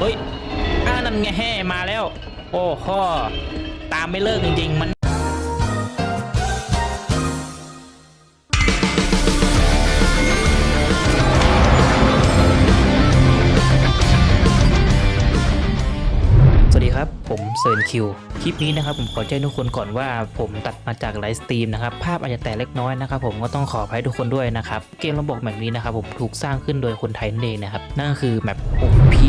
เฮ้ยอ่านั่นไงแห่มาแล้ว โอ้โหตามไม่เลิกจริงๆมันสวัสดีครับผมเซิร์นคิว คลิปนี้นะครับผมขอแจ้งทุกคนก่อนว่าผมตัดมาจากไลฟ์สตรีมนะครับ ภาพอาจจะแตกเล็กน้อยนะครับผมก็ต้องขออภัยทุกคนด้วยนะครับ เกมระบบแบบนี้นะครับผมถูกสร้างขึ้นโดยคนไทยนั่นเองนะครับ นั่นคือแมป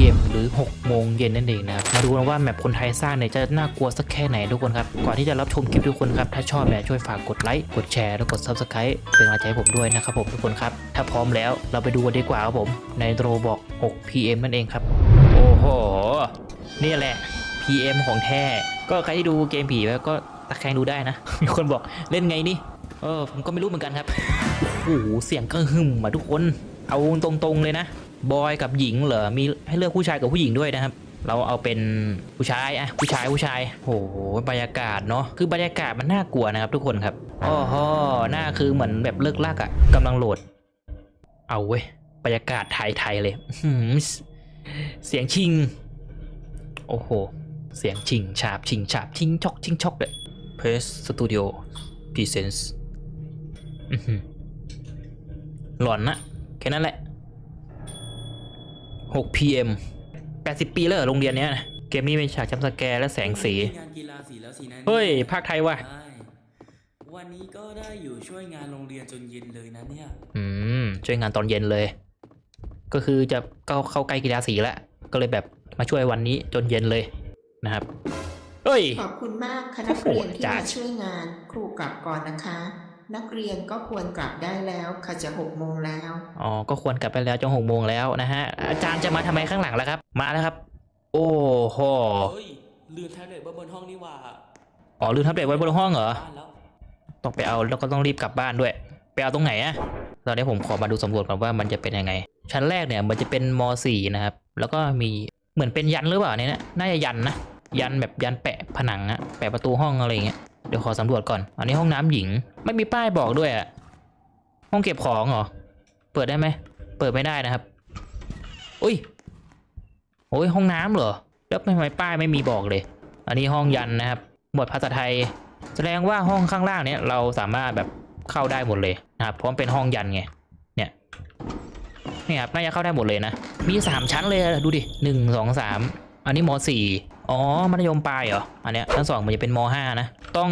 PM หรือ 6 โมงเย็นนั่นเองนะครับ มาดูกันว่าแมปคนไทยสร้างเนี่ยจะน่ากลัวสักแค่ไหนทุกคนครับ ก่อนที่จะรับชมคลิปทุกคนครับ ถ้าชอบเนี่ยช่วยฝากกดไลค์ กดแชร์ แล้วกด Subscribe เป็นกำลังใจให้ผมด้วยนะครับผมทุกคนครับ ถ้าพร้อมแล้วเราไปดูกันดีกว่าครับผม ในโรบอก 6 PM นั่นเองครับ โอ้โห นี่แหละ PM ของแท้ ก็ใครที่ดูเกมผีแล้วก็ตะแคงดูได้นะ มีคนบอกเล่นไงนี่ เออผมก็ไม่รู้เหมือนกันครับ โอ้โห เสียงก็หึ่มมาทุกคน เอาตรงๆเลยนะ บอยกับหญิงเหรอ มีให้เลือกผู้ชายกับผู้หญิงด้วยนะครับ เราเอาเป็นผู้ชายอะผู้ชายผู้ชายโอ้โหบรรยากาศเนาะคือบรรยากาศมันน่ากลัวนะครับทุกคนครับอ้อฮอหน้าคือเหมือนแบบเลิกลากอะกำลังโหลด เอาเว้ยบรรยากาศไทยๆเลยเสียงชิง โอ้โห เสียงชิง ฉาบชิง ฉาบชิงชอกชิงชอกเลย Press Studio Presents อื้อหือหลอนนะแค่นั้นแหละ 6 PM 80 ปีแล้วเหรอโรงเรียนเนี้ยนะเกมนี้เป็นฉากจำสแกร์และแสงสี งานกีฬาสีแล้วสินะเฮ้ย ภาคไทยว่ะ ใช่วันนี้ก็ได้อยู่ช่วยงานโรงเรียนจนเย็นเลยนะเนี่ย อืม ช่วยงานตอนเย็นเลย ก็คือจะเข้าเข้าใกล้กีฬาสีแล้ว ก็เลยแบบมาช่วยวันนี้จนเย็นเลยนะครับ เฮ้ย ขอบคุณมากคณะนักเรียนที่จ้ะมาช่วยงานครูกลับก่อนนะคะ นักเรียนก็ควรกลับได้แล้วค่ะจะหกโมงแล้วอ๋อก็ควรกลับไปแล้วจนหกโมงแล้วนะฮะอาจารย์จะมาทำไมข้างหลังแล้วครับ มาแล้วครับ โอ้โหเฮ้ยลืมแท็บเล็ตไว้บนห้องนี่หว่าอ๋อลืมแท็บเล็ตไว้บนห้องเหรอบ้านแล้วต้องไปเอาแล้วก็ต้องรีบกลับบ้านด้วยไปเอาตรงไหนอะตอนนี้ผมขอมาดูสำรวจก่อนว่ามันจะเป็นยังไง ชั้นแรกเนี่ยมันจะเป็นม .4 นะครับ แล้วก็มีเหมือนเป็นยันหรือเปล่าเนี่ยนะน่าจะยันนะยันแบบยันแปะผนังอะแปะประตูห้องอะไรอย่างเงี้ย เดี๋ยวขอสำรวจก่อน อันนี้ห้องน้ำหญิง ไม่มีป้ายบอกด้วยอะห้องเก็บของเหรอ เปิดได้ไหม เปิดไม่ได้นะครับ อุ้ย โอ้ยห้องน้ำเหรอ แล้วทำไมป้ายไม่มีบอกเลย อันนี้ห้องยันนะครับ หมวดภาษาไทย แสดงว่าห้องข้างล่างเนี้ยเราสามารถแบบเข้าได้หมดเลยนะครับ เพราะมันเป็นห้องยันไง เนี่ย นี่ครับน่าจะเข้าได้หมดเลยนะ มีสามชั้นเลยดูดิหนึ่งสองสามอันนี้มสี่อ๋อ มัธยมปลายเหรอ อันเนี้ยชั้นสองมันจะเป็นมห้านะ ต้อง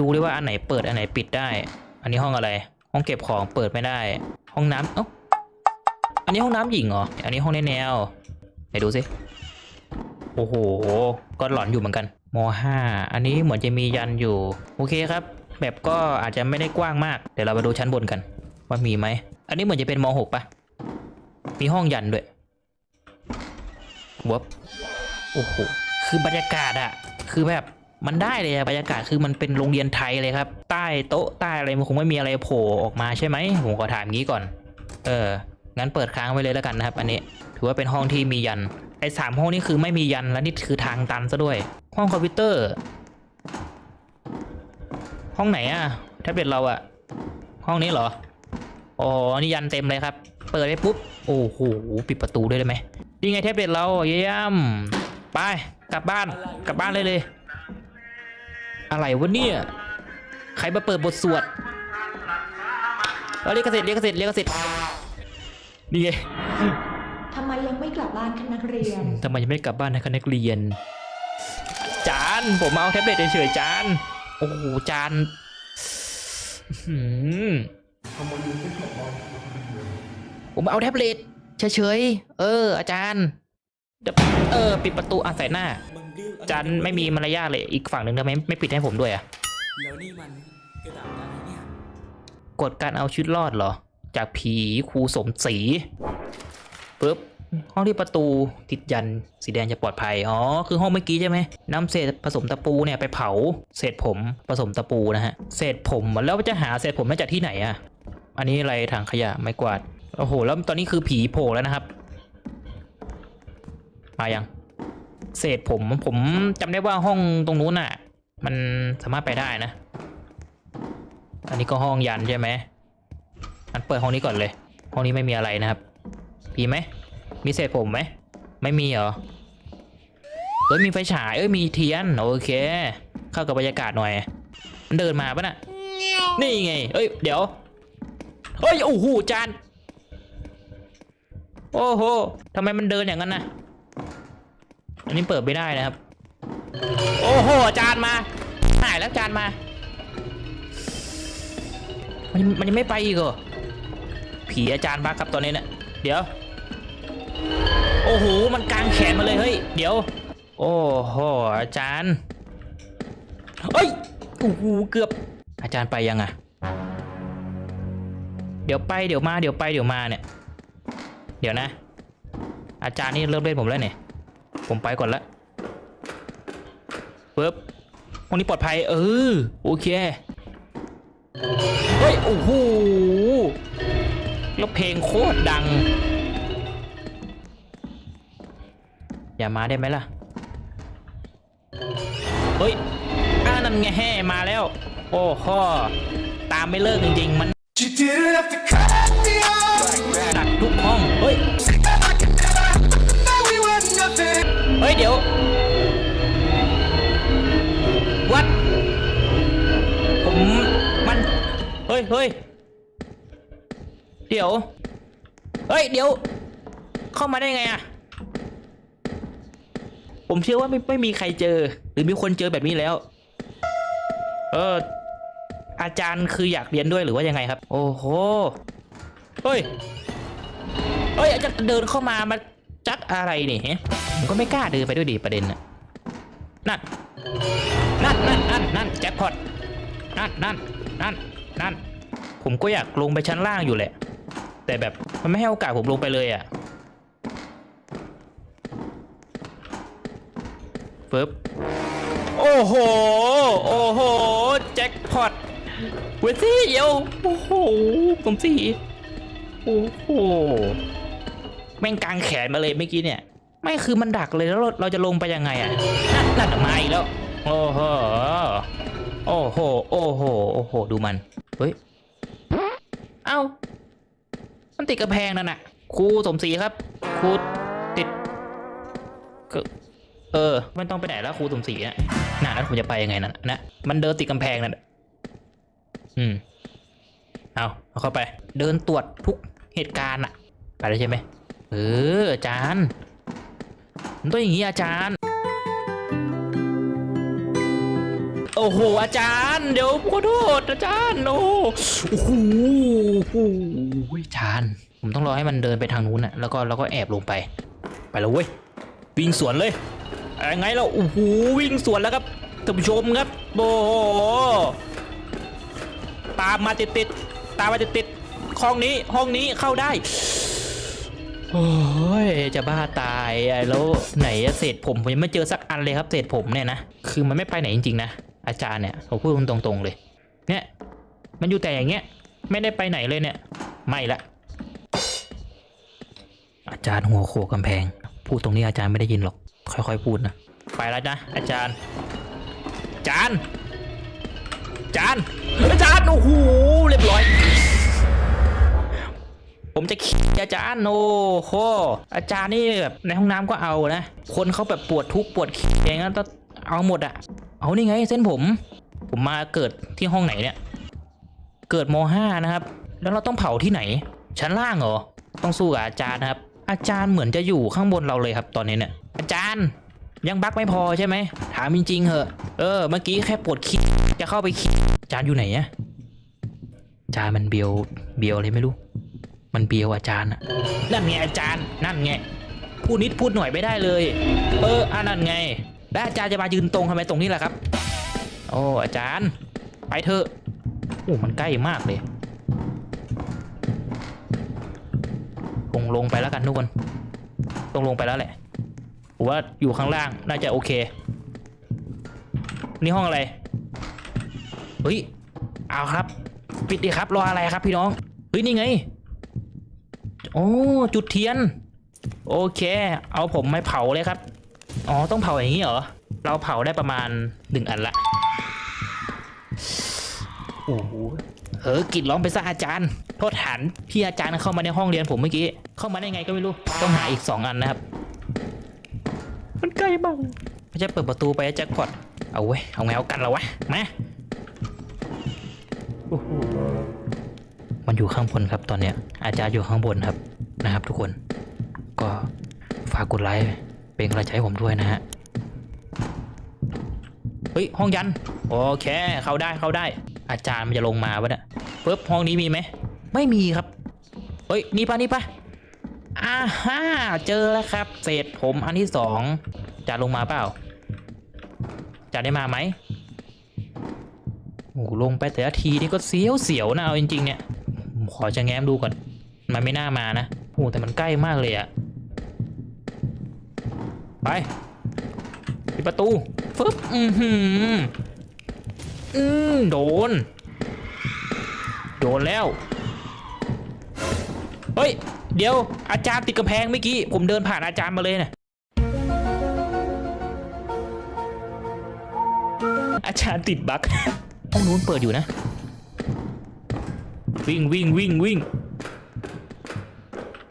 ดูด้วยว่าอันไหนเปิดอันไหนปิดได้ อันนี้ห้องอะไร ห้องเก็บของเปิดไม่ได้ ห้องน้ำเอ้าอันนี้ห้องน้ำหญิงเหรอ อันนี้ห้องแนวไหนดูสิ โอ้โห ก็หลอนอยู่เหมือนกันม5อันนี้เหมือนจะมียันอยู่ โอเคครับ แบบก็อาจจะไม่ได้กว้างมาก เดี๋ยวเราไปดูชั้นบนกัน ว่ามีไหม อันนี้เหมือนจะเป็นม6ปะมีห้องยันด้วยวับโอ้โห คือบรรยากาศอะ คือแบบ มันได้เลยบรรยากาศคือมันเป็นโรงเรียนไทยเลยครับ ใต้โต๊ะใต้อะไรมันคงไม่มีอะไรโผล่ออกมาใช่ไหมผมขอถามงี้ก่อน เอองั้นเปิดค้างไว้เลยแล้วกันนะครับ อันนี้ถือว่าเป็นห้องที่มียันไอ้สามห้องนี่คือไม่มียันแล้วนี่คือทางตันซะด้วย ห้องคอมพิวเตอร์ ห้องไหนอะแท็บเล็ตเราอะห้องนี้เหรออ๋อนี่ยันเต็มเลยครับ เปิดไปปุ๊บโอ้โหปิดประตูด้วยได้ไหมนี่ไงแท็บเล็ตเราเยี่ยมไปกลับบ้านกลับบ้านเลยเลย อะไรวะเนี่ย ใครมาเปิดบทสวดเอาเรียกเกษตรเรียกเกษตรเรียกเกษตรนี่ไงทำไมยังไม่กลับบ้านคะนักเรียนทำไมยังไม่กลับบ้านนะครับนักเรียน จาน ผมเอาแท็บเล็ตเฉยๆจาน โอ้โหจานอื้อหือผมเอาแท็บเล็ตเฉยๆเออ อาจารย์เดี๋ยวเออ ปิดประตูอะใส่หน้ามันดื้อ จานไม่มีมารยาทเลยอีกฝั่งหนึ่งทำไมไม่ปิดให้ผมด้วยอะแล้วนี่มันกระดาษอะไรเนี่ยกดการเอาชีวิตรอดเหรอ จากผีครูสมศรีปุ๊บห้องที่ประตูติดยันสีแดงจะปลอดภัย อ๋อ คือห้องเมื่อกี้ใช่ไหมนำเศษผสมตะปูเนี่ยไปเผา เศษผมผสมตะปูนะฮะ เศษผมแล้วจะหาเศษผมมาจากที่ไหนอะอันนี้อะไรถังขยะไม่กวาด โอ้โห แล้วตอนนี้คือผีโผล่แล้วนะครับ มายัง เศษผม ผมจำได้ว่าห้องตรงนู้นน่ะ มันสามารถไปได้นะ อันนี้ก็ห้องยันใช่ไหมอันเปิดห้องนี้ก่อนเลย ห้องนี้ไม่มีอะไรนะครับมีไหมมีเศษผมไหมไม่มีเหรอเอ้ยมีไฟฉายเอ้ยมีเทียนโอเค เข้ากับบรรยากาศหน่อยมันเดินมาปะน่ะนี่ไง เอ้ยเดี๋ยวเฮ้ยโอ้โหจานโอ้โหทำไมมันเดินอย่างนั้นนะ อันนี้เปิดไม่ได้นะครับ โอ้โหจานมาหายแล้วจานมา มันมันยังไม่ไปอีกเหรอผีอาจารย์บักครับตอนนี้เนี่ยเดี๋ยว โอ้โหมันกางแขนมาเลยเฮ้ยเดี๋ยว โอ้โหอาจารย์เฮ้ยโอ้โหเกือบ อาจารย์ไปยังอะเดี๋ยวไปเดี๋ยวมาเดี๋ยวไปเดี๋ยวมาเนี่ย เดี๋ยวนะ อาจารย์นี่เริ่มเล่นผมแล้วเนี่ย ผมไปก่อนละปึ๊บห้องนี้ปลอดภัย เออ โอเค เฮ้ย โอ้โห แล้วเพลงโคตรดัง อย่ามาได้ไหมล่ะ เฮ้ยอ่านั่นไงแห่มาแล้ว โอ้โหตามไม่เลิกจริงๆ มันดักทุกห้อง เฮ้ย เฮ้ย เดี๋ยว วัด ผมมัน เฮ้ยเฮ้ยเดี๋ยว เฮ้ย เดี๋ยว เข้ามาได้ไงอะผมเชื่อว่าไม่ไม่มีใครเจอ หรือมีคนเจอแบบนี้แล้ว เออ อาจารย์คืออยากเรียนด้วยหรือว่ายังไงครับ โอ้โห เฮ้ย เฮ้ยอาจารย์เดินเข้ามามาจักอะไรนี่ฮะ ผมก็ไม่กล้าเดินไปด้วยดีประเด็นน่ะนั่นนั่นนั่นนั่นนั่นแจ็คพอตนั่นนั่นนั่นนั่นผมก็อยากลงไปชั้นล่างอยู่แหละ แต่แบบมันไม่ให้โอกาสผมลงไปเลยอะปึ๊บโอ้โห โอ้โห แจ็คพอตเวซี่เดียวโอ้โหผมสี่โอ้โห แม่งกลางแขนมาเลยเมื่อกี้เนี่ย ไม่คือมันดักเลยแล้วเราเราจะลงไปยังไงอะนั่นมาอีกแล้ว โอ้โห โอ้โห โอ้โห โอ้โห ดูมัน เฮ้ย เอ้า มันติดกระแพงนั่นน่ะ ครูสมศรีครับ ครูติดเออไม่ต้องไปไหนแล้วครูสมศรีอะน่าแล้วผมจะไปยังไงนั่นน่ะมันเดินติดกำแพงนั่นอืม เอาเอาเข้าไป เดินตรวจทุกเหตุการณ์อะ ไปแล้ใช่ไหมเอออาจารย์ มันต้องอย่างนี้อาจารย์ โอ้โห อาจารย์ เดี๋ยวขอโทษอาจารย์ โอ้โหอาจารย์ ผมต้องรอให้มันเดินไปทางนู้นน่ะ แล้วก็แล้วก็แอบลงไป ไปแล้วเว้ย วิ่งสวนเลยยังไงเราโอ้โห วิ่งสวนแล้วครับท่านผู้ชมครับ โอ้โห ตามมาติดติดตามมาติดติดห้องนี้ ห้องนี้เข้าได้ โอ้ยจะบ้าตายไอ้แล้วไหนอะเศษผมผมยังไม่เจอสักอันเลยครับเศษผมเนี่ยนะคือมันไม่ไปไหนจริงๆนะอาจารย์เนี่ยผมพูดตรงๆเลย เนี่ย มันอยู่แต่อย่างเงี้ย ไม่ได้ไปไหนเลยเนี่ย ไม่ละ อาจารย์หัวโขกกำแพง พูดตรงนี้อาจารย์ไม่ได้ยินหรอก ค่อยๆพูดนะไปแล้วนะอาจารย์ อาจารย์ อาจารย์อาจารย์โอ้โหเรียบร้อย ผมจะขี้อาจารย์โอ้โหอาจารย์นี่แบบในห้องน้ำก็เอานะ คนเขาแบบปวดทุกปวดขี้อย่างนั้นต้องเอาหมดอะเอานี่ไงเส้นผม ผมมาเกิดที่ห้องไหนเนี่ย เกิดมห้านะครับ แล้วเราต้องเผาที่ไหน ชั้นล่างเหรอ ต้องสู้กับอาจารย์นะครับ อาจารย์เหมือนจะอยู่ข้างบนเราเลยครับตอนนี้เนี่ย อาจารย์ยังบักไม่พอใช่ไหม ถามจริงๆเหอะ เออ เมื่อกี้แค่ปวดขี้จะเข้าไปขี้อาจารย์อยู่ไหนอะอาจารย์มันเบียว เบียวเลยไม่รู้ มันเบียวอาจารย์อะนั่นไงอาจารย์ นั่นไง พูดนิดพูดหน่อยไม่ได้เลย เอออ่านั่นไง แล้วอาจารย์จะมายืนตรงทำไมตรงนี้ล่ะครับ โอ้อาจารย์ ไปเถอะโอ้มันใกล้มากเลยลงลงไปแล้วกันทุกคนต้องลงไปแล้วแหละผมว่าอยู่ข้างล่างน่าจะโอเค นี่ห้องอะไร เฮ้ย เอาครับ ปิดดีครับ รออะไรครับพี่น้อง เฮ้ย นี่ไง โอ้จุดเทียน โอเค เอาผมไม่เผาเลยครับ อ๋อต้องเผาอย่างนี้เหรอ เราเผาได้ประมาณหนึ่งอันละโอ้โหเฮ้อกรีดร้องไปซะอาจารย์ โทษฐานที่อาจารย์เข้ามาในห้องเรียนผมเมื่อกี้ เข้ามาได้ไงก็ไม่รู้ ต้องหาอีกสองอันนะครับ มันใกล้มากไม่ใช่เปิดประตูไปแจ็คพอตเอาเว้ย เอาไงเอากันเหรอวะ มาโอ้โห มันอยู่ข้างบนครับตอนเนี้ย อาจารย์อยู่ข้างบนครับนะครับ ทุกคน ก็ฝากกดไลค์เป็นกำลังใจให้ผมด้วยนะฮะเฮ้ยห้องยันโอเคเข้าได้เข้าได้ อาจารย์มันจะลงมาวะเนี่ยปึ๊บห้องนี้มีไหมไม่มีครับเฮ้ยนี่ปะนี่ปะอ่าฮ่าเจอแล้วครับ เศษผมอันที่สองจะลงมาเปล่าจะได้มาไหมโอ้ลงไปแต่ละทีนี่ก็เสียวเสียวนะเอาจริงๆเนี่ย ผมขอจะแง้มดูก่อน มันไม่น่ามานะโอ้แต่มันใกล้มากเลยอะไปปิดประตูฟึบอือหืออืมโดน โดนแล้ว เฮ้ย เดี๋ยวอาจารย์ติดกระแพงเมื่อกี้ ผมเดินผ่านอาจารย์มาเลยนะอาจารย์ติดบั๊กห้องนู้นเปิดอยู่นะ วิ่งวิ่งวิ่งวิ่ง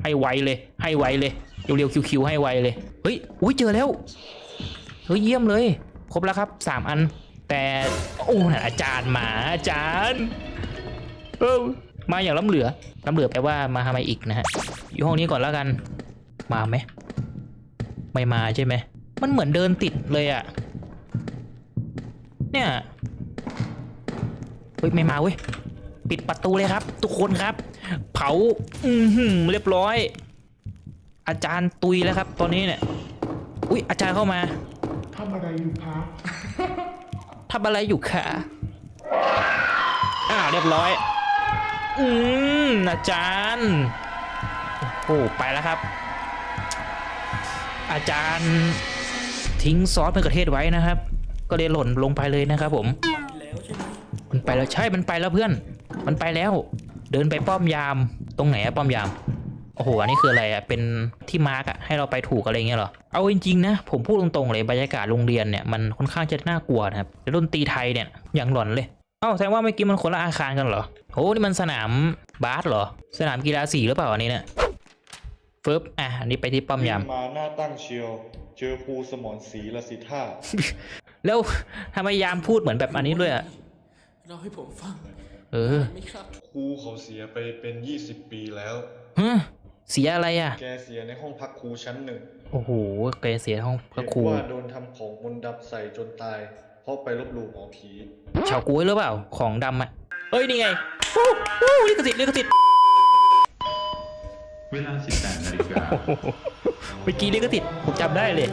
ให้ไวเลย ให้ไวเลย เร็วๆคิวๆให้ไวเลย เฮ้ย อุ้ยเจอแล้ว เฮ้ยเยี่ยมเลย ครบแล้วครับสามอัน แต่โอ้น่ะอาจารย์มาอาจารย์ เออมาอย่างล้ำเหลือล้ำเหลือแปลว่ามาทำไมอีกนะฮะ อยู่ห้องนี้ก่อนแล้วกัน มาไหม ไม่มาใช่ไหม มันเหมือนเดินติดเลยอะเนี่ย เฮ้ยไม่มาเว้ย ปิดประตูเลยครับ ทุกคนครับ เผา อือหือเรียบร้อย อาจารย์ตุยแล้วครับ ตอนนี้เนี่ย อุ้ยอาจารย์เข้ามาทำอะไรอยู่ครับทำอะไรอยู่คะอ่าเรียบร้อย อืมอาจารย์โอ้โหไปแล้วครับ อาจารย์ทิ้งซอสมะเขือเทศไว้นะครับ ก็เลยหล่นลงไปเลยนะครับผมแล้วใช่ไหมมันไปแล้วใช่ มันไปแล้วเพื่อน มันไปแล้ว เดินไปป้อมยาม ตรงไหนอะป้อมยาม โอ้โห อันนี้คืออะไรอะเป็นที่มาร์กอะให้เราไปถูกอะไรเงี้ยเหรอ เอาจริงๆนะ ผมพูดตรงๆเลย บรรยากาศโรงเรียนเนี่ย มันค่อนข้างจะน่ากลัวนะครับแล้วดนตรีไทยเนี่ย อย่างหลอนเลย เอ้า แสดงว่าเมื่อกี้มันคนละอาคารกันเหรอโหนี่มันสนามบาสเหรอ สนามกีฬาสีหรือเปล่าอันนี้เนี่ยฟึบอะ อันนี้ไปที่ป้อมยามขึ้นมาหน้าตั้งเชียว เจอครูสมรศรีละสิท่า แล้วทำไมยามพูดเหมือนแบบอันนี้ด้วยอะ เราให้ผมฟัง เออไหม่ครับครูเขาเสียไปเป็น20ปีแล้ว ฮะเสียอะไรอะแกเสียในห้องพักครูชั้นหนึ่งโอ้โหเกรเสียห้องพเห็ระนครูว่าโดนทำของมนต์ดำใส่จนตาย เพราะไปลบหลู่หมอผีเฉาก้วยหรือเปล่า ของดำอะเอ้ย นี่ไงวู้วู้ลิขสิทธิ์ลิขสิทธิ์เวลา 18นาฬิกาเมื่อกี้ลิขสิทธิ์ผมจำได้เลย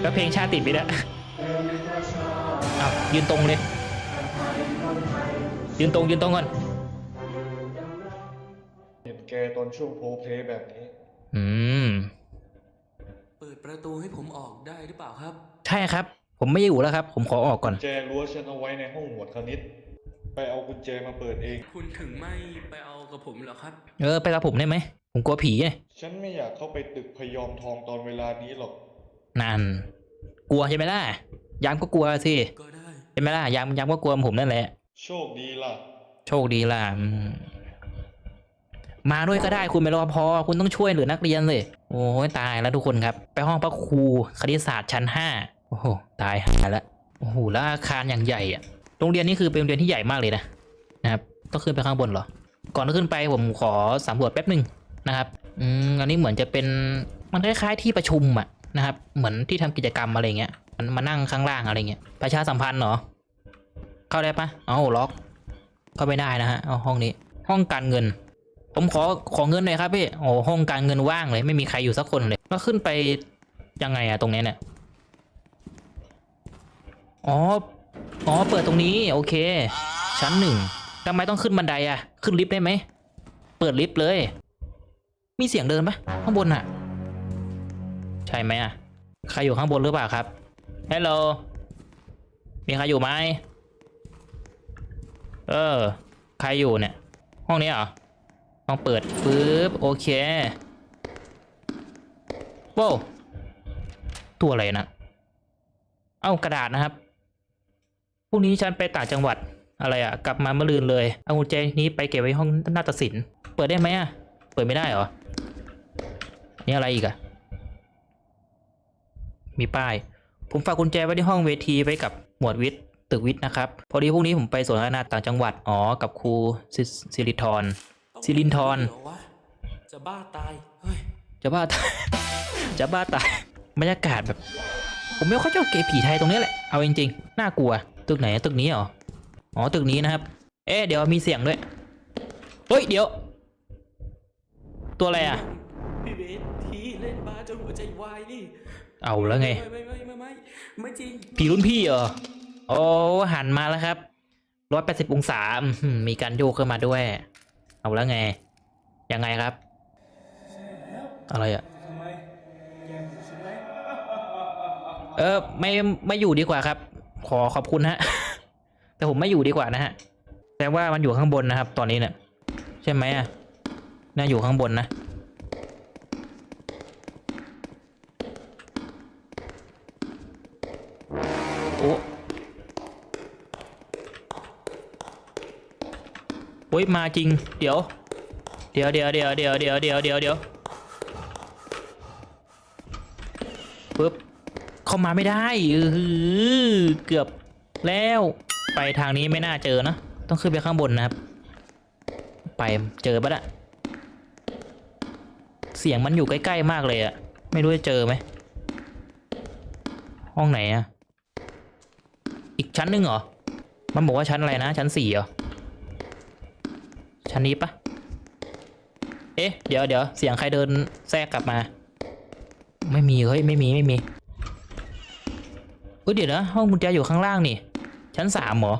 แล้วเพลงชาติติดไปแล้วอ้าวยืนตรงเลย ยืนตรงยืนตรงก่อนเห็นแกตอนช่วงโพลเพลย์แบบนี้ อืม เปิดประตูให้ผมออกได้หรือเปล่าครับ ใช่ครับ ผมไม่อยู่แล้วครับ ผมขอออกก่อน แจรั้วฉันเอาไว้ในห้องหมวดคณิต ไปเอากุญแจมาเปิดเอง คุณถึงไม่ไปเอากับผมเหรอครับ เออ ไปกับผมได้ไหม ผมกลัวผีไงฉันไม่อยากเข้าไปตึกพยอมทองตอนเวลานี้หรอก นั่น กลัวใช่ไหมล่ะ ยามก็กลัวสิ ก็ได้ ใช่ไหมล่ะ ยามยามก็กลัวผมนั่นแหละ โชคดีล่ะ โชคดีล่ะ มาด้วยก็ได้คุณเป็นรปภคุณต้องช่วยเหลือนักเรียนเลย โอ้ยตายแล้วทุกคนครับ ไปห้องพระครูคณิตศาสตร์ชั้นห้าโอ้โหตายหายแล้วโอ้โหแล้วอาคารอย่างใหญ่อะโรงเรียนนี่คือเป็นโรงเรียนที่ใหญ่มากเลยนะนะครับต้องขึ้นไปข้างบนเหรอ ก่อนจะขึ้นไปผมขอสำรวจแป๊บหนึ่งนะครับอืมอันนี้เหมือนจะเป็นมันคล้ายๆที่ประชุมอะนะครับ เหมือนที่ทำกิจกรรมอะไรเงี้ยมันมานั่งข้างล่างอะไรเงี้ยประชาสัมพันธ์เหรอ เข้าได้ปะเอ้าล็อก เข้าไม่ได้นะฮะเอาห้องนี้ ห้องการเงิน ผมขอขอเงินหน่อยครับพี่โอ้ห้องการเงินว่างเลย ไม่มีใครอยู่สักคนเลยก็ขึ้นไปยังไงอะตรงนี้เนี่ยอ๋ออ๋อเปิดตรงนี้โอเค ชั้นหนึ่งทำไมต้องขึ้นบันไดอะขึ้นลิฟต์ได้ไหมเปิดลิฟต์เลย มีเสียงเดินปะข้างบนอะใช่ไหมอะใครอยู่ข้างบนหรือเปล่าครับฮัลโหลมีใครอยู่ไหม เออ ใครอยู่เนี่ย ห้องนี้เหรอ ต้องเปิดปึ๊บ โอเคว้าวตัวอะไรนะ เอากระดาษนะครับ พรุ่งนี้ฉันไปต่างจังหวัด อะไรอะกลับมาเมื่อลืนเลย เอากุญแจนี้ไปเก็บไว้ห้องนาฏศิลป์ เปิดได้ไหมอะเปิดไม่ได้เหรอ นี่อะไรอีกอะมีป้าย ผมฝากกุญแจไว้ที่ห้องเวทีไว้กับหมวดวิทย์ ตึกวิทย์นะครับ พอดีพรุ่งนี้ผมไปสวนสาธารณะต่างจังหวัด อ๋อ กับครูซิสิริธรซิลินทรเหรอวะจะบ้าตาย เฮ้ย จะบ้าตาย จะบ้าตาย บรรยากาศแบบ ผมไม่ค่อยชอบเกย์ผีไทยตรงนี้แหละ เอาจริงๆ น่ากลัว ตึกไหนตึกนี้เหรอ อ๋อ ตึกนี้นะครับ เอ๊ะ เดี๋ยวมีเสียงด้วย เฮ้ย เดี๋ยว ตัวอะไรอะพี่เบสทีเล่นบาสจนหัวใจวายนี่ เอาแล้วไง ไม่ไม่ไม่ไม่ไม่ไม่จริง ผีรุ่นพี่เหรอ โอ้หันมาแล้วครับร้อยแปดสิบองศา มีการโยกขึ้นมาด้วย เอาแล้วไง ยังไงครับ อะไรอะเออไม่ไม่อยู่ดีกว่าครับ ขอขอบคุณฮะ แต่ผมไม่อยู่ดีกว่านะฮะ แต่ว่ามันอยู่ข้างบนนะครับ ตอนนี้เนี่ยใช่ไหมอะน่าอยู่ข้างบนนะ ยมาจริง เดี๋ยว เดี๋ยวเดี๋ยวเดี๋ยวเดี๋ยวเดี๋ยวเดี๋ยวเดี๋ยวเดี๋ยวปึ๊บเข้ามาไม่ได้เออเกือบแล้วไปทางนี้ไม่น่าเจอนะ ต้องขึ้นไปข้างบนนะครับ ไปเจอปะละเสียงมันอยู่ใกล้ๆมากเลยอะไม่รู้จะเจอไหมห้องไหนอะอีกชั้นหนึ่งเหรอ มันบอกว่าชั้นอะไรนะ ชั้นสี่เหรอ ชั้นนี้ปะเอ๊ะ เดี๋ยวเดี๋ยวเสียงใครเดินแทรกกลับมา ไม่มีเฮ้ยไม่มีไม่มีเอ้ยเดี๋ยวนะห้องกุญแจอยู่ข้างล่างนี่ ชั้นสามเหรอ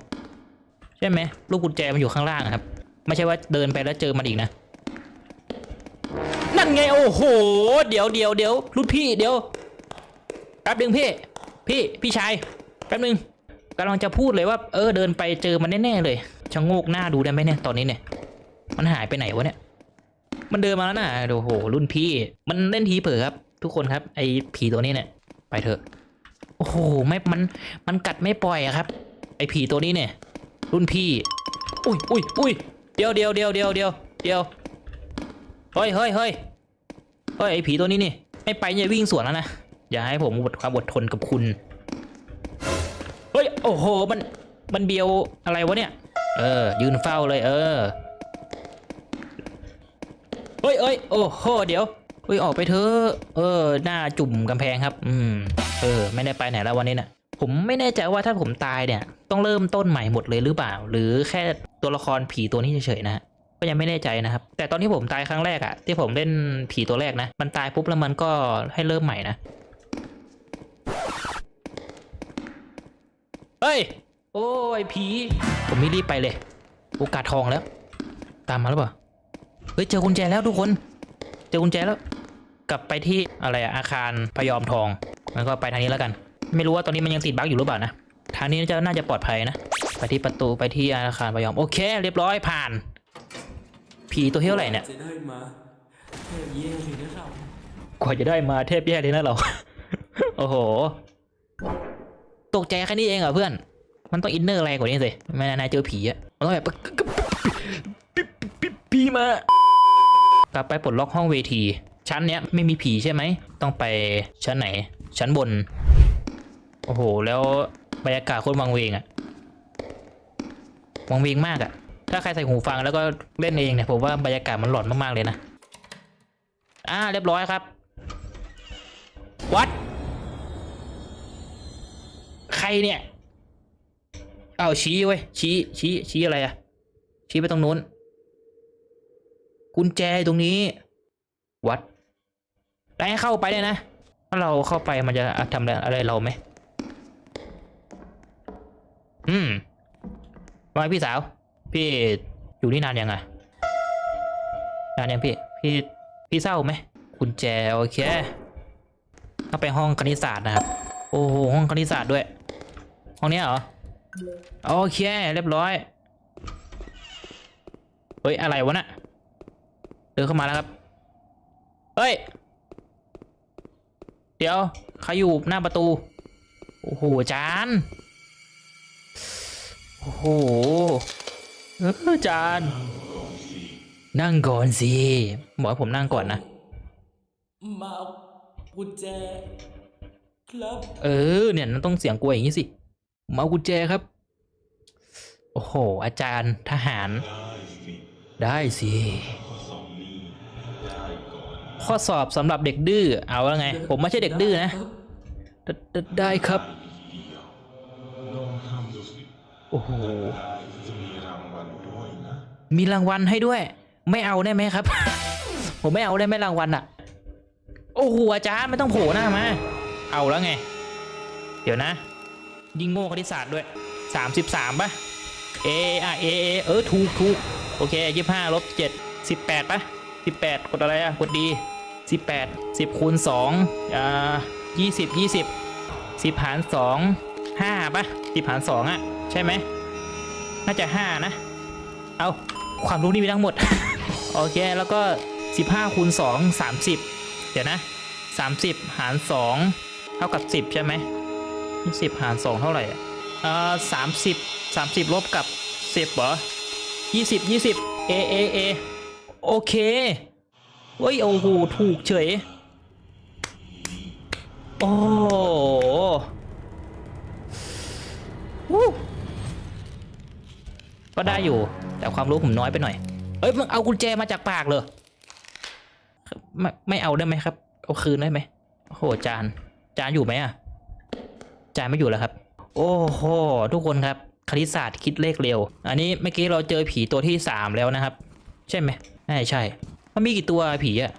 ใช่ไหมลูกกุญแจมันอยู่ข้างล่างอะครับ ไม่ใช่ว่าเดินไปแล้วเจอมันอีกนะ นั่นไงโอ้โห เดี๋ยวเดี๋ยวเดี๋ยวรุ่นพี่เดี๋ยวแป๊บหนึงพี่ พี่พี่ชายแป๊บนึงกำลังจะพูดเลยว่า เออเดินไปเจอมันแน่ๆเลยชะโงกหน้าดูได้ไหมเนี่ยตอนนี้เนี่ย มันหายไปไหนวะเนี่ย มันเดินมาแล้วนะโอ้โห รุ่นพี่ มันเล่นทีเผลอครับ ทุกคนครับ ไอ้ผีตัวนี้เนี่ย ไปเถอะ โอ้โห ไม่ มัน มันกัดไม่ปล่อยอะครับ ไอ้ผีตัวนี้เนี่ย รุ่นพี่ อุ้ยอุ้ยอุ้ยเดียวเดียวเดียวเดียวเดียวเดียว เฮ้ยเฮ้ยเฮ้ยเฮ้ยไอ้ผีตัวนี้นี่ ไม่ไปอย่าวิ่งสวนแล้วนะ อย่าให้ผมหมดความอดทนกับคุณ เฮ้ย โอ้โห มัน มันเบียวอะไรวะเนี่ย เออ ยืนเฝ้าเลย เออ เฮ้ยเอ้ยโอ้โหเดี๋ยวเฮ้ยออกไปเถอะเออหน้าจุ่มกำแพงครับ อืม เออ ไม่ได้ไปไหนแล้ววันนี้น่ะผมไม่แน่ใจว่าถ้าผมตายเนี่ย ต้องเริ่มต้นใหม่หมดเลยหรือเปล่า หรือแค่ตัวละครผีตัวนี้เฉยๆนะก็ยังไม่แน่ใจนะครับ แต่ตอนที่ผมตายครั้งแรกอะที่ผมเล่นผีตัวแรกนะ มันตายปุ๊บแล้วมันก็ให้เริ่มใหม่นะเฮ้ยโอ้ยผี ผมไม่รีบไปเลย โอกาสทองแล้ว ตามมาแล้วเปล่า เฮ้ยเจอกุญแจแล้วทุกคน เจอกุญแจแล้ว กลับไปที่อะไรอะอาคารพยอมทองมันก็ไปทางนี้แล้วกัน ไม่รู้ว่าตอนนี้มันยังติดบั๊กอยู่หรือเปล่านะทางนี้จะน่าจะปลอดภัยนะไปที่ประตูไปที่อาคารพยอมโอเค เรียบร้อยผ่าน ผีตัวเท่าไหร่เนี่ยจะได้มาเทพเย่เลยกว่าจะได้มาเทพแย่เลยนะเรา โอ้โห ตกใจแค่นี้เองเหรอเพื่อน มันต้องอินเนอร์อะไรกว่านี้สิไม่นานๆเจอผีอะมันต้องแบบ ผีมา กลับไปปลดล็อกห้องเวที ชั้นเนี้ยไม่มีผีใช่ไหม ต้องไปชั้นไหน ชั้นบน โอ้โห แล้วบรรยากาศโคตรวังเวงอะวังเวงมากอะถ้าใครใส่หูฟังแล้วก็เล่นเองเนี่ยผมว่าบรรยากาศมันหลอนมากๆเลยนะ อ่าเรียบร้อยครับ วัด ใครเนี่ย เอาชี้เว้ยชี้ชี้ชี้อะไรอะชี้ไปตรงนู้น กุญแจตรงนี้ วัดแล้วให้เข้าไปเลยนะ ถ้าเราเข้าไปมันจะทำอะไรเราไหม อืมว่าไงพี่สาว พี่อยู่นี่นานยังอะนานยังพี่ พี่พี่เศร้าไหมกุญแจโอเคเข้าไปห้องคณิตศาสตร์นะครับ โอ้โหห้องคณิตศาสตร์ด้วย ห้องนี้เหรอ โอเค เรียบร้อย เฮ้ย อะไรวะน่ะ เดินเข้ามาแล้วครับ เฮ้ย เดี๋ยวใครอยู่หน้าประตู โอ้โหจาน โอ้โหเออจาน นั่งก่อนสิ บอกให้ผมนั่งก่อนนะมาเอากุญแจ ครับ เออ เนี่ยมันต้องเสียงกลัวอย่างนี้สิ มาเอากุญแจครับ โอ้โห อาจารย์ทหาร ได้สิ ข้อสอบสำหรับเด็กดื้อเอาแล้วไง ผมไม่ใช่เด็กดื้อนะ ได้ครับ โอ้โหมีรางวัลให้ด้วย ไม่เอาได้ไหมครับ ผมไม่เอาได้ไหมรางวัลอะ โอ้โหอาจารย์ไม่ต้องโผล่หน้ามา เอาแล้วไง เดี๋ยวนะ ยิงโง่คณิตศาสตร์ด้วยสามสิบสามป่ะเออะเอเอเออถูกถูกโอเคยี่ห้าลบเจ็ดสิบแปดป่ะสิบแปดกดอะไรอะ กดดี สิบแปดสิบคูณสองอ่ายี่สิบยี่สิบสิบหารสองห้าป่ะสิบหารสองอะ ใช่ไหมน่าจะห้านะ เอาความรู้นี่มีทั้งหมด โอเค แล้วก็ 15คูณ2 30 เดี๋ยวนะ 30 หาร 2 เท่ากับ 10 ใช่ไหม10หาร 2 เท่าไหร่อะเอ่อ30 30 ลบกับ 10เหรอ20 20 เอเอเอโอเค เฮ้ยโอ้โหถูกเฉย โอ้โหวู้ก็ได้อยู่ แต่ความรู้ผมน้อยไปหน่อย เอ้ยมึงเอากุญแจมาจากปากเลยไม่ไม่เอาได้ไหมครับ เอาคืนได้ไหมโอ้โหจาน จานอยู่ไหมอะ จานไม่อยู่แล้วครับ โอ้โหทุกคนครับคณิตศาสตร์คิดเลขเร็ว อันนี้เมื่อกี้เราเจอผีตัวที่สามแล้วนะครับ ใช่ไหมใช่ใช่ มันมีกี่ตัวผีอะ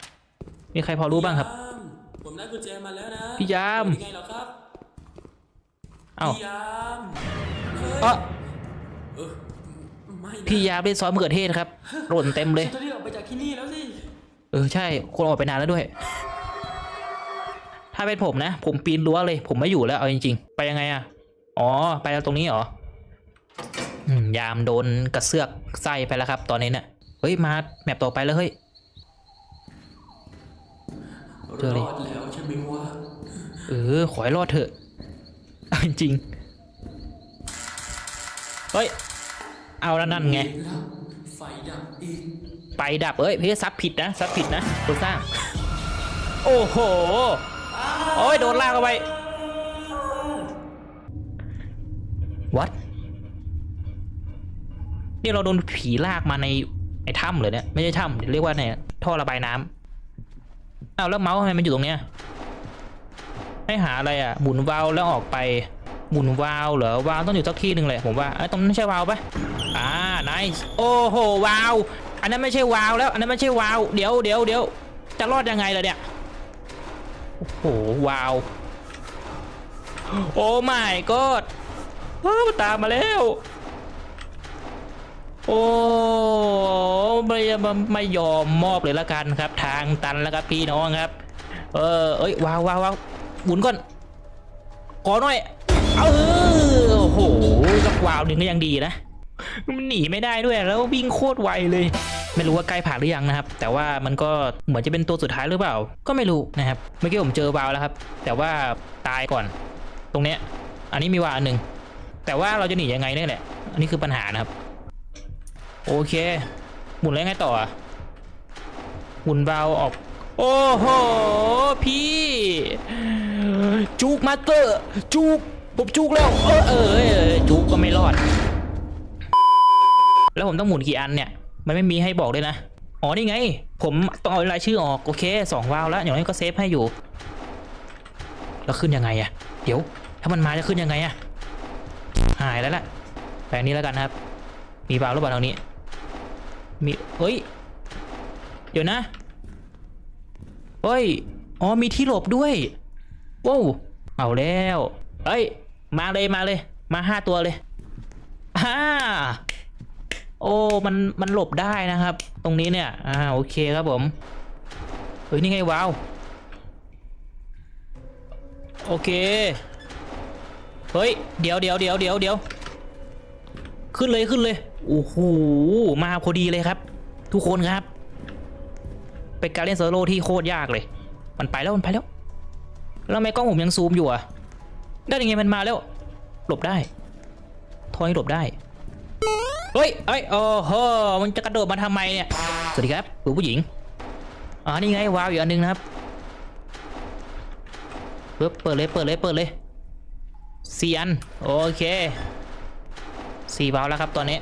มีใครพอรู้บ้างครับยามผมได้กุญแจมาแล้วนะพี่ยามเป็นยังไงเหรอครับเอ้าพี่ยามเฮ้ยเอ้อเออไม่นะพี่ยาเป็นซอสมะเขือเทศครับหล่นเต็มเลย ฉันต้องรีบออกไปจากที่นี่แล้วสิ เออใช่คนออกไปนานแล้วด้วย ถ้าเป็นผมนะ ผมปีนรั้วเลย ผมไม่อยู่แล้วเอาจริงๆ ไปยังไงอะอ๋อ ไปแล้วตรงนี้เหรออืมยามโดนกระเสือกไส้ไปแล้วครับ ตอนนี้เนี่ยเฮ้ยมาแมปต่อไปแล้วเฮ้ย เจอรเลยอดแล้วใช่ไหมวะเออ ขอให้รอดเถอะเอาจริงๆเฮ้ย เอาแล้วนั่นไงแล้วไฟดับอีกไปดับเอ้ยพี่ซับผิดนะซับผิดนะคนสร้าง โอ้โห โอ้ยโดนลากเข้าไปวัดนี่เราโดนผีลากมาในในถ้ำเลยเนี่ย ไม่ใช่ถ้ำเรียกว่าในท่อระบายน้ำ อ้าวแล้วเมาส์ทำไมมันอยู่ตรงเนี้ยให้หาอะไรอะหมุนวาล์วแล้วออกไปหมุนวาล์วเหรอวาล์วต้องอยู่สักที่หนึ่งเลยผมว่าไอ้ตรงนั้นใช่วาล์วปะอ่า nice โอ้โหวาล์วอันนั้นไม่ใช่วาล์วแล้วอันนั้นไม่ใช่วาล์วเดี๋ยวเดี๋ยวเดี๋ยวจะรอดยังไงล่ะเนี่ยโอ้โหวาล์วโอ้ my god เออตามมาแล้ว โอ้ไม่ไม่ไม่ยอมมอบเลยละกันครับ ทางตันแล้วครับพี่น้องครับ เออเอ้ยวาววาววาวหมุนก่อนขอหน่อยเอาเอโอ้โหสักวาวหนึ่งก็ยังดีนะมันหนีไม่ได้ด้วยแล้ววิ่งโคตรไวเลย ไม่รู้ว่าใกล้ผ่านหรือยังนะครับ แต่ว่ามันก็เหมือนจะเป็นตัวสุดท้ายหรือเปล่า ก็ไม่รู้นะครับเมื่อกี้ผมเจอวาวแล้วครับ แต่ว่าตายก่อน ตรงเนี้ย อันนี้มีวาวหนึ่งแต่ว่าเราจะหนียังไงเนี่ยแหละอันนี้คือปัญหานะครับ โอเค หมุนแล้วยังไงต่ออะหมุนวาวออก โอ้โห พี่ จุกมาเตอร์จุกผมจุกแล้วเออเออเออจุกก็ไม่รอด แล้วผมต้องหมุนกี่อันเนี่ย มันไม่มีให้บอกด้วยนะ อ๋อนี่ไง ผมต้องเอารายชื่อออก โอเคสองวาล์วแล้วอย่างนี้ก็เซฟให้อยู่ แล้วขึ้นยังไงอะเดี๋ยว ถ้ามันมาจะขึ้นยังไงอะหายแล้วล่ะ แปลงนี้แล้วกันครับ มีวาล์วหรือเปล่างนี้ มีเฮ้ย เดี๋ยวนะเฮ้ย อ๋อมีที่หลบด้วยว้าวเอาแล้วเฮ้ย มาเลยมาเลย มาห้าตัวเลยอ่าโอ้ มัน มันหลบได้นะครับ ตรงนี้เนี่ย อ่า โอเคครับผม เฮ้ย นี่ไงว้าว โอเค เฮ้ย เดี๋ยวเดี๋ยวเดี๋ยวเดี๋ยวเดี๋ยว ขึ้นเลยขึ้นเลยโอ้โหมาพอดีเลยครับ ทุกคนครับ เป็นการเล่นโซโล่ที่โคตรยากเลย มันไปแล้วมันไปแล้ว แล้วทำไมกล้องผมยังซูมอยู่อะได้ยังไงมันมาแล้ว หลบได้ทอยหลบได้เฮ้ยเอ้ยโอ้โหมันจะกระโดดมาทำไมเนี่ยสวัสดีครับคุณผู้หญิงอ่านี่ไงวาวอยู่อันหนึงนะครับเปิดเลยเปิดเลยเปิดเลยสี่อันโอเค สี่วาลแล้วครับตอนนี้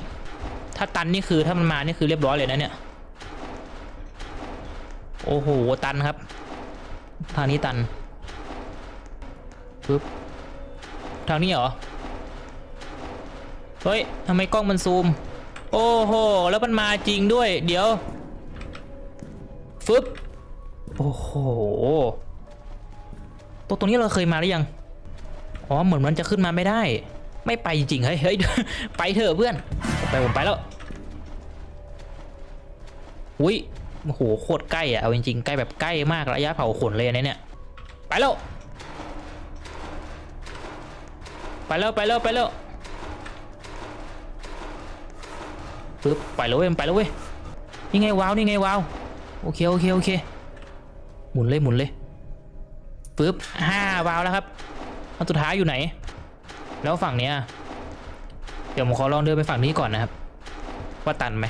ถ้าตันนี่คือถ้ามันมานี่คือเรียบร้อยเลยนะเนี่ย โอ้โหตันครับ ทางนี้ตันปึ๊บทางนี้เหรอ เฮ้ยทำไมกล้องมันซูม โอ้โห แล้วมันมาจริงด้วย เดี๋ยวฟึบโอ้โหตัวตรงนี้เราเคยมาหรือยัง อ๋อ เหมือนมันจะขึ้นมาไม่ได้ ไม่ไปจริงๆเฮ้ยเฮ้ยไปเถอะเพื่อนไปผมไปแล้วอุ้ยโอ้โหโคตรใกล้อะเอาจริงๆใกล้แบบใกล้มากระยะเผาขนเลยอันนี้เนี่ยไปแล้วไปแล้วไปแล้วไปแล้วปึ๊บไปแล้วเว้ยไปแล้วเว้ยนี่ไงว้าวนี่ไงว้าวโอเคโอเคโอเคหมุนเลยหมุนเลยปึ๊บห้าวาวแล้วครับอันสุดท้ายอยู่ไหน แล้วฝั่งเนี้ยเดี๋ยวผมขอลองเดินไปฝั่งนี้ก่อนนะครับ ว่าตันไหม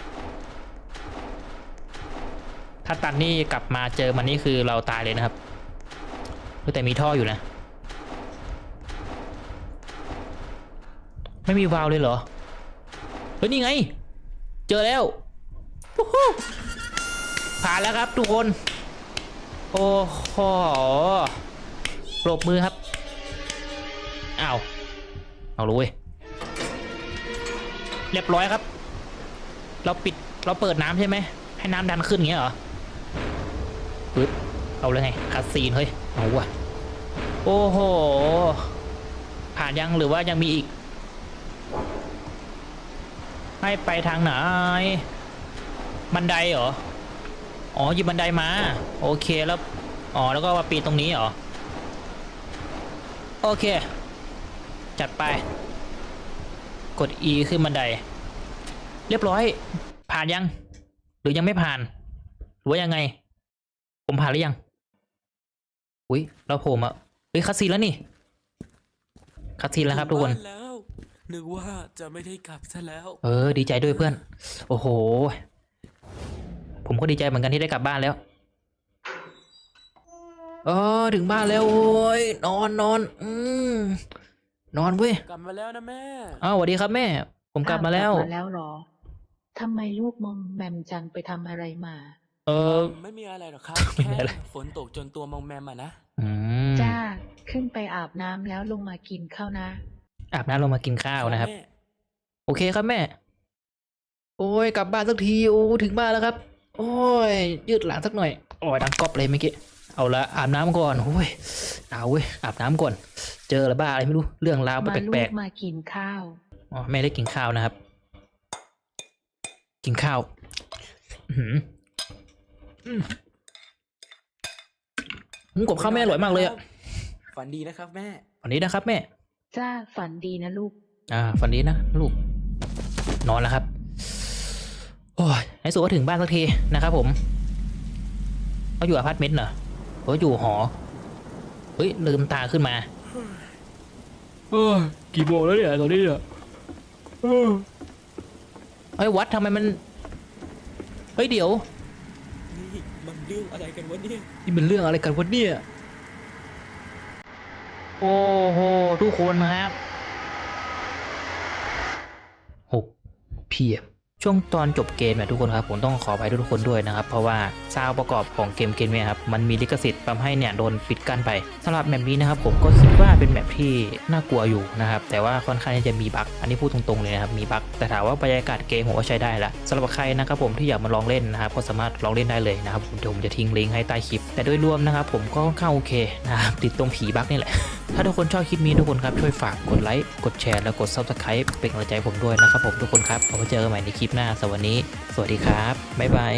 ถ้าตันนี่กลับมาเจอมันนี่คือเราตายเลยนะครับเฮ้ยแต่มีท่ออยู่นะ ไม่มีวาล์วเลยเหรอเฮ้ยนี่ไง เจอแล้วผ่านแล้วครับทุกคน โอ้โหปรบมือครับ อ้าว เอาเลยเว้ยเรียบร้อยครับ เราปิดเราเปิดน้ำใช่ไหม ให้น้ำดันขึ้นอย่างเงี้ยเหรอปึ๊บเอาเลยไงคัดซีนเฮ้ย เอาว่ะ โอ้โห ผ่านยังหรือว่ายังมีอีก ให้ไปทางไหน บันไดเหรอ อ๋อหยิบบันไดมา โอเคแล้ว อ๋อ แล้วก็มาปีนตรงนี้เหรอ โอเค จัดไป กด E ขึ้นบันได เรียบร้อย ผ่านยัง หรือยังไม่ผ่าน หรือว่ายังไง ผมผ่านหรือยัง อุ้ยเราโผล่มาเฮ้ยคัสซีนแล้วนี่คัสซีนแล้วครับทุกคนถึงบ้าแล้วนึกว่าจะไม่ได้กลับซะแล้ว เออ ดีใจด้วยเพื่อน โอ้โห ผมก็ดีใจเหมือนกันที่ได้กลับบ้านแล้วเออถึงบ้านแล้วโอ้ยนอนนอน อืม นอนเว้ย กลับมาแล้วนะแม่ อ้าวสวัสดีครับแม่ ผมกลับมาแล้ว อ้กลับมาแล้วเหรอทำไมลูกมอมแมมจังไปทำอะไรมา เออ ไม่มีอะไรหรอกครับ ไม่มีแค่อะไร ฝนตกจนตัวมองแมมอะนะ อืมจ้า ขึ้นไปอาบน้ำแล้วลงมากินข้าวนะ อาบน้ำลงมากินข้าวนะครับแม่โอเคครับแม่ โอ้ยกลับบ้านสักที โอ้ถึงบ้านแล้วครับ โอ้ยยืดหลังสักหน่อย โอ้ยดังก๊อบเลยเมื่อกี้ เอาละอาบน้ำก่อนโอ้ยเอาเว้ยอาบน้ำก่อน เจออะไรบ้าอะไรไม่รู้เรื่องราวมาแปลูลกกมากินข้าวๆอ๋อแม่ได้กินข้าวนะครับ กินข้าวอื้อหืออืมอืมกับข้าวแม่อร่อยมากเลยอะฝันดีนะครับ แม่วันนี้นะครับ แม่จ้าฝันดีนะลูก อ่า ฝันดีนะลูก นอนแล้วครับโอ้ยในสุดก็ถึงบ้านสักทีนะครับผมเขาอยู่อพาร์ตเมนต์เหรอ เขาอยู่หอ เฮ้ย ลืมตาขึ้นมา เออกี่โมงแล้วเนี่ยตอนนี้เนี่ยเออเฮ้ย วัดทำไมมัน เฮ้ย เดี๋ยว นี่มันเรื่องอะไรกันวะเนี่ย นี่เป็นเรื่องอะไรกันวะเนี่ย โอ้โห ทุกคนครับหกเพียบ ช่วงตอนจบเกมเนี่ยทุกคนครับผมต้องขออภัยทุกคนด้วยนะครับ เพราะว่าซาวประกอบของเกมเกมนี่ยครับมันมีลิขสิทธิ์ทำให้เนี่ยโดนปิดกั้นไปสำหรับแมปนี้นะครับผมก็คิดว่าเป็นแมปที่น่ากลัวอยู่นะครับแต่ว่าค่อนข้างที่จะมีบั๊กอันนี้พูดตรงๆเลยนะครับมีบั๊กแต่ถามว่าบรรยากาศเกมผมว่าใช้ได้ละสำหรับใครนะครับผมที่อยากมาลองเล่นนะครับก็สามารถลองเล่นได้เลยนะครับผมเดี๋ยวผมจะทิ้งลิงก์ให้ใต้คลิป แต่โดยรวมนะครับผมก็ค่อนข้างโอเคนะครับติดตรงผีบั๊กนี่แหละถ้าทุกคนชอบคลิปนี้ทุกคนครับช่วยฝากกดไลค์กดแชร์และกด subscribe เป็นกำลังใจผมด้วยนะครับผมทุกคนครับเอาไว้เจอกันใหม่ในคลิปหน้าสวัสดีสวัสดีครับบ๊ายบาย